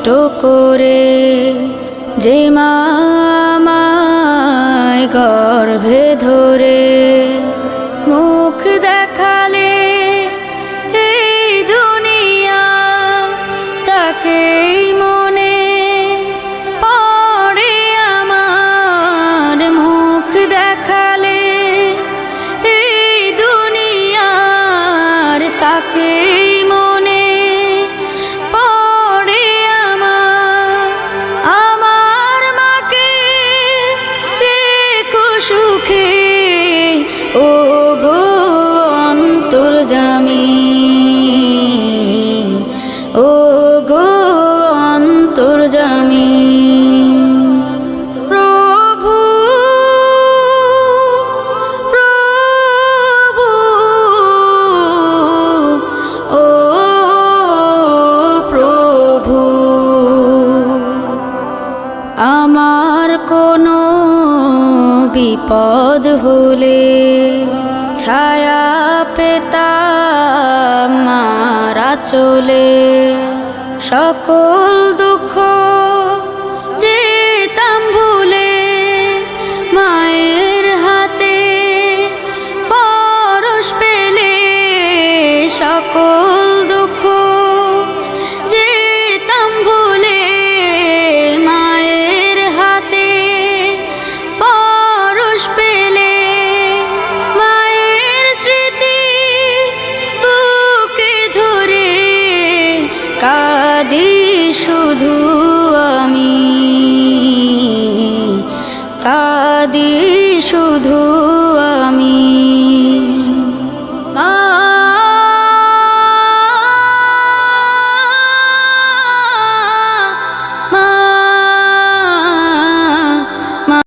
কষ্ট করে যে মামায় গর্ভে ধরে মুখ দেখালে এই দুনিয়া তাকেই মনে পড়ে আমার। মুখ দেখালে এই দুনিয়ার তাকেই ও গো অন্তর্জামী ও গো অন্তর্জামী আমার কোনো বিপদ হলে ছায়া পেতাম মারা চলে। সকল দুঃখ যেতাম ভুলে মায়ের হাতে পরশ পেলে সকল কাদি শুধু